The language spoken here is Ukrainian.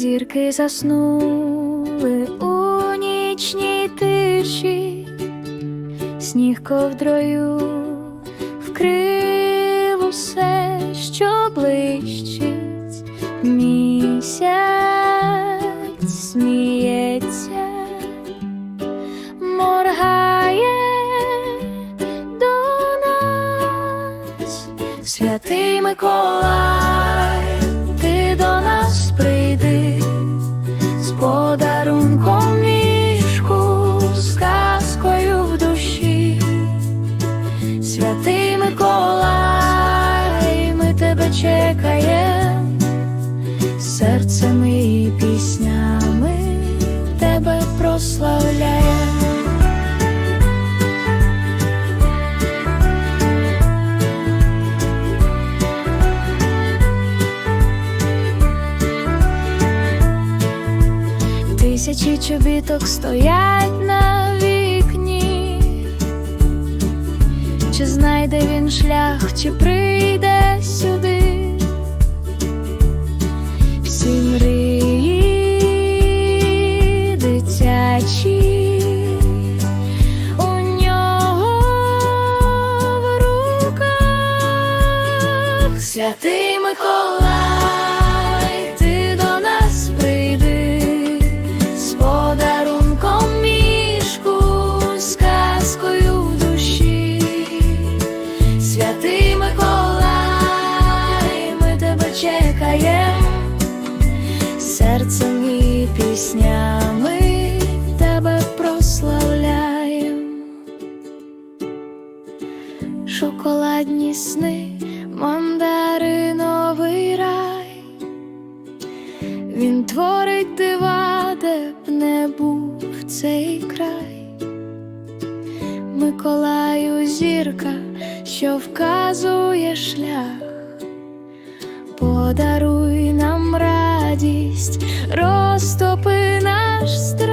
Зірки заснули у нічній тиші, сніг ковдрою вкрив усе, що блищить, місяць сміється, моргає до нас, святий Миколай, тебе серцем і піснями тебе прославляєм. Тисячі чобіток стоять на вікні. Чи знайде він шлях, чи прийде сюди? Всі дитячі у нього в руках. Святий піснями тебе прославляєм. Шоколадні сни, мандариновий рай. Він творить дива, б не був цей край. Миколаю зірка, що вказує шлях, подаруй нам радість, розтопи наш страх.